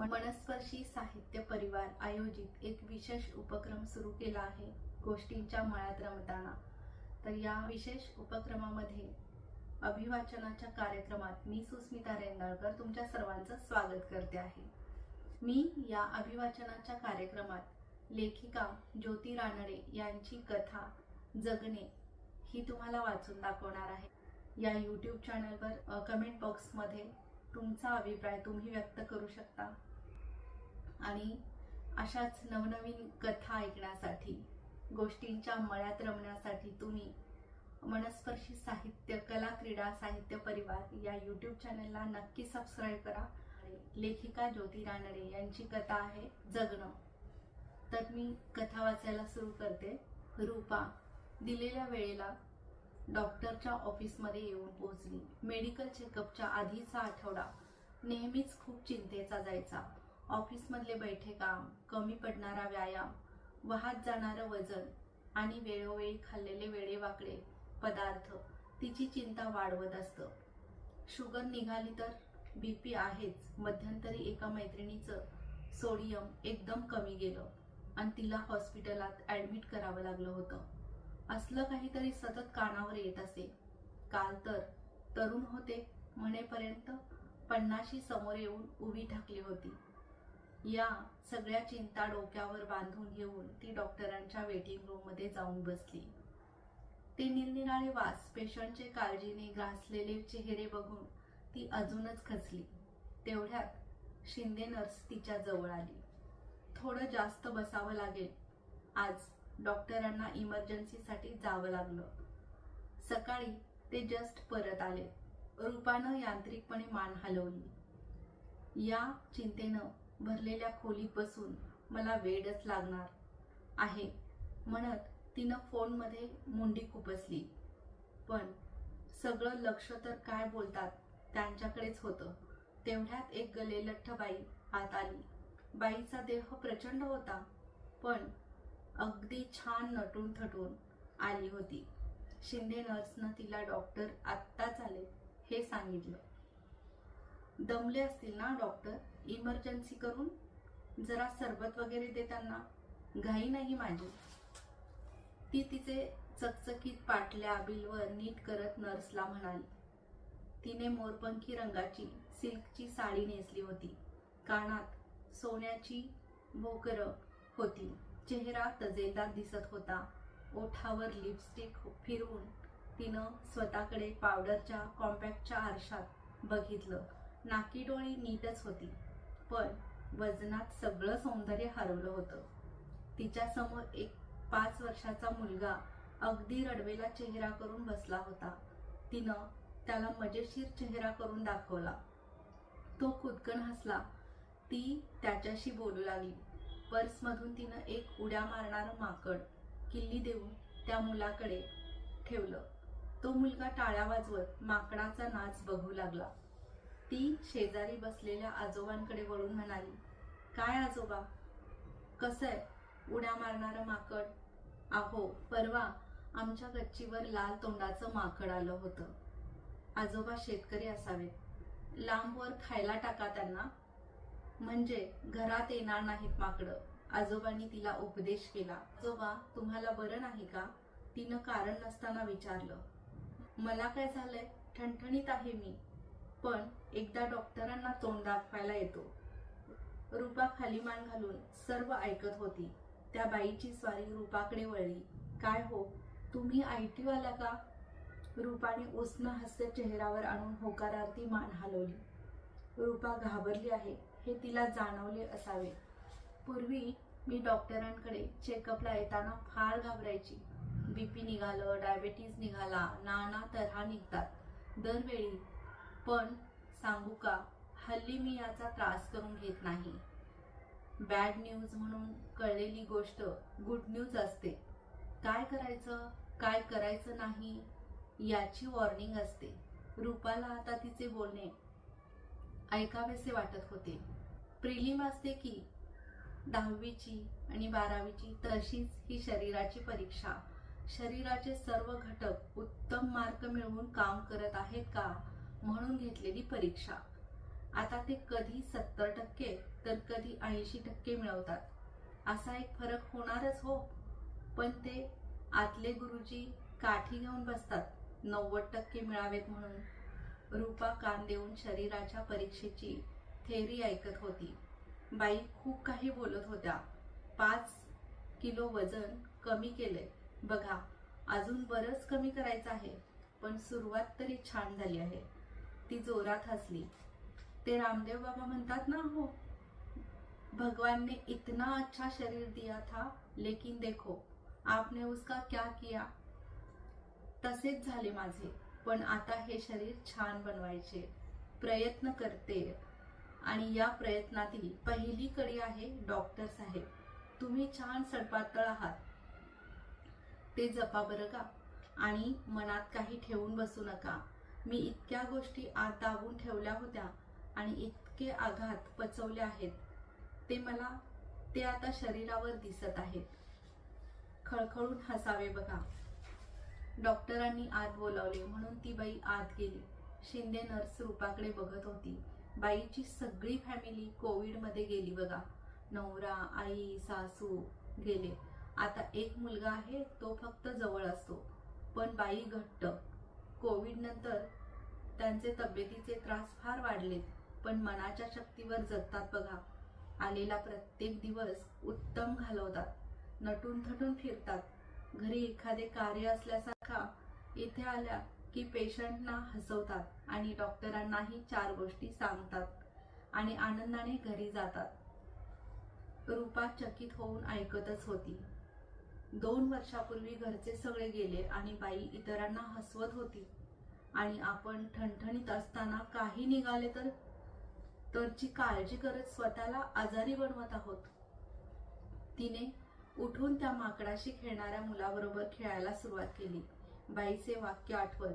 मनस्पर्शी साहित्य परिवार आयोजित एक विशेष उपक्रम सुरू केला आहे गोष्टींच्या मळ्यात रमताना. तर या विशेष उपक्रमामध्ये अभिवाचनाच्या कार्यक्रमात मी सुस्मिता रेंदाळकर तुमच्या सर्वांचं स्वागत करते आहे. मी या अभिवाचनाच्या कार्यक्रमात लेखिका ज्योती रानडे यांची कथा जगणे ही तुम्हाला वाचून दाखवणार आहे. या यूट्यूब चॅनलवर कमेंट बॉक्समध्ये तुमचा अभिप्राय तुम्ही व्यक्त करू शकता. आणि अशाच नवनवीन कथा ऐकण्यासाठी गोष्टींच्या मळ्यात रमण्यासाठी तुम्ही मनस्पर्शी साहित्य कला क्रीडा साहित्य परिवार या यूट्यूब चॅनलला नक्की सबस्क्राईब करा. लेखिका ज्योती रानडे यांची कथा आहे जगणं. तर मी कथा वाचायला सुरू करते. रूपा दिलेल्या वेळेला डॉक्टरच्या ऑफिसमध्ये येऊन पोहोचली. मेडिकल चेकअपच्या आधीचा आठवडा. नेहमीच खूप चिंतेचा जायचा. ऑफिसमधले बैठे काम कमी पडणारा व्यायाम वाहत जाणारं वजन आणि वेळोवेळी खाल्लेले वेडेवाकडे पदार्थ तिची चिंता वाढवत असतं. शुगर निघाली तर बीपी आहेच. मध्यंतरी एका मैत्रिणीचं सोडियम एकदम कमी गेलं आणि तिला हॉस्पिटलात ॲडमिट करावं लागलं होतं. असलं काहीतरी सतत कानावर येत असे. काल तर तरुण होते म्हणेपर्यंत पन्नाशी समोर येऊन उभी ठाकली होती. या सगळ्या चिंता डोक्यावर बांधून घेऊन ती डॉक्टरांच्या वेटिंग रूममध्ये जाऊन बसली. ते निरनिराळे वास पेशंटचे काळजीने ग्रासलेले चेहरे बघून ती अजूनच खचली. तेवढ्यात शिंदे नर्स तिच्या जवळ आली. थोडं जास्त बसावं लागेल. आज डॉक्टरांना इमर्जन्सीसाठी जावं लागलं. सकाळी ते जस्ट परत आले. रूपानं यांत्रिकपणे मान हलवली. या चिंतेनं भरलेल्या खोलीत बसून मला वेडच लागणार आहे. म्हणत तिनं फोनमध्ये मुंडी खुपसली. पण सगळं लक्ष तर काय बोलतात त्यांच्याकडेच होतं. तेवढ्यात एक गलेलठ्ठ बाई आत आली. बाईचा देह प्रचंड होता पण अगदी छान नटून थटून आली होती. शिंदे नर्सनं तिला डॉक्टर आत्ताच आले हे सांगितलं. दमले असतील ना डॉक्टर? इमर्जन्सी करून जरा सरबत वगैरे देताना घाई नाही माझी. ती तिचे चकचकीत पाटल्या बिलवर नीट करत नर्सला म्हणाली. तिने मोरपंखी रंगाची सिल्कची साडी नेसली होती. कानात सोन्याची भोकर होती. चेहरा तजेदार दिसत होता. ओठावर लिपस्टिक फिरवून तिनं स्वतःकडे पावडरच्या कॉम्पॅक्टच्या आरशात बघितलं. नाकी डोळी नीटच होती. पण वजनात सगळं सौंदर्य हरवलं होतं. तिच्या समोर एक पाच वर्षाचा मुलगा अगदी रडवेला चेहरा करून बसला होता. तिनं त्याला मजेशीर चेहरा करून दाखवला. तो कुदकन हसला. ती त्याच्याशी बोलू लागली. पर्समधून तिनं एक उड्या मारणारं माकड किल्ली देऊन त्या मुलाकडे ठेवलं. तो मुलगा टाळ्या वाजवत माकडाचा नाच बघू लागला. ती शेजारी बसलेल्या आजोबांकडे वळून म्हणाली काय आजोबा? कसं आहे उड्या मारणारं माकड? आहो परवा आमच्या गच्चीवर लाल तोंडाचं माकड आलं होतं. आजोबा शेतकरी असावेत. लांबवर खायला टाका त्यांना. म्हणजे घरात येणार नाहीत माकडं. आजोबांनी तिला उपदेश केला आजोबा तुम्हाला बरं नाही का? तिनं कारण नसताना विचारलं मला काय झालंय? ठणठणीत आहे मी. पण एकदा डॉक्टरांना तोंड दाखवायला येतो. रूपा खाली मान घालून सर्व ऐकत होती. त्या बाईची स्वारी रूपाकडे वळली. काय हो? तुम्ही आय टी वाला का? रूपाने उष्ण हास्य चेहऱ्यावर आणून होकारार्थी मान हलवली. रूपा घाबरली आहे. हे तिला जाणवले असावे. पूर्वी मी डॉक्टरांकडे चेकअपला येताना फार घाबरायची. बीपी निघालं डायबेटीज निघाला नाना तऱ्हा निघतात. दरवेळी पण सांगू का हल्ली मी याचा त्रास करून घेत नाही. बॅड न्यूज म्हणून कळलेली गोष्ट गुड न्यूज असते. काय करायचं काय करायचं नाही याची वॉर्निंग असते. रूपाला आता तिचे बोलणे ऐकावेसे वाटत होते. प्रिलिम असते की दहावीची आणि बारावीची तशीच ही शरीराची परीक्षा. शरीराचे सर्व घटक उत्तम मार्क मिळवून काम करत आहेत का? म्हणून घेतलेली परीक्षा. आता ते कधी सत्तर टक्के तर कधी ऐंशी टक्के मिळवतात. असा एक फरक होणारच हो. पण ते आतले गुरुजी काठी घेऊन बसतात नव्वद टक्के मिळावेत म्हणून. रूपा कान देऊन शरीराच्या परीक्षेची थेरी ऐकत होती. बाई खूप काही बोलत होत्या. पाच किलो वजन कमी केलंय. बघा अजून बरंच कमी करायचं आहे पण सुरुवात तरी छान झाली आहे. ती जोरात हसली. ते रामदेव बाबा म्हणतात ना हो भगवान ने इतना अच्छा शरीर दिया था लेकिन देखो आपने उसका क्या किया? तसेच झाले माझे पण आता हे शरीर छान बनवायचे. प्रयत्न करते. आणि या प्रयत्नातील पहिली कडी आहे डॉक्टर साहेब. तुम्ही छान सडपातळ आहात. ते जपा बरं का? आणि मनात काही ठेवून बसू नका. मी इतक्या गोष्टी आत दाबून ठेवल्या होत्या आणि इतके आघात पचवले आहेत. ते मला ते आता शरीरावर दिसत आहेत. खळखळून हसावे बघा. डॉक्टरांनी आत बोलावले म्हणून ती बाई आत गेली. शिंदे नर्स रूपाकडे बघत होती. बाईची सगळी फॅमिली कोविडमध्ये गेली बघा. नवरा आई सासू गेले. आता एक मुलगा आहे तो फक्त जवळ असतो. पण बाई घट्ट. झाल्यानंतर त्यांचे तब्येतीचे त्रास फार वाढलेत पण मनाच्या शक्तीवर जगतात बघा. आलेला प्रत्येक दिवस उत्तम घालवतात नटून थटून फिरतात. घरी एखादे कार्य असल्यासारखा इथे आल्या की पेशंटना हसवतात आणि डॉक्टरांनाही चार गोष्टी सांगतात आणि आनंदाने घरी जातात. रूपा चकित होऊन ऐकतच होती. दोन वर्षापूर्वी घरचे सगळे गेले आणि बाई इतरांना हसवत होती. आणि आपण ठणठणीत असताना काही निघाले तर? तरची काळजी करत स्वतःला आजारी बनवत आहोत. तिने उठून त्या माकडाशी खेळणाऱ्या मुलाबरोबर खेळायला सुरुवात केली. बाईचे वाक्य आठवत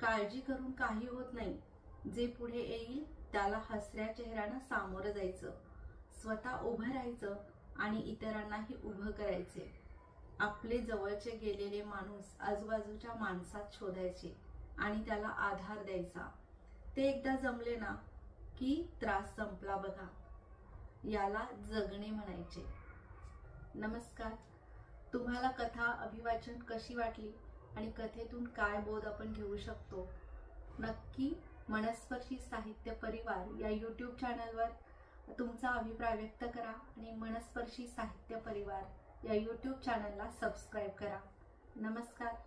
काळजी करून काही होत नाही. जे पुढे येईल त्याला हसऱ्या चेहऱ्यानं सामोरं जायचं. स्वतः उभं राहायचं आणि इतरांनाही उभं करायचे. आपले जवळचे गेलेले माणूस आजूबाजूच्या माणसात शोधायचे. आणि त्याला आधार द्यायचा. ते एकदा जमले ना की त्रास संपला बघा. याला जगणे म्हणायचे. नमस्कार. तुम्हाला कथा अभिवाचन कशी वाटली? आणि कथेतून काय बोध आपण घेऊ शकतो? नक्की मनस्पर्शी साहित्य परिवार या यूट्यूब चॅनलवर तुमचा अभिप्राय व्यक्त करा आणि मनस्पर्शी साहित्य परिवार या यूट्यूब चॅनलला सबस्क्राईब करा. नमस्कार.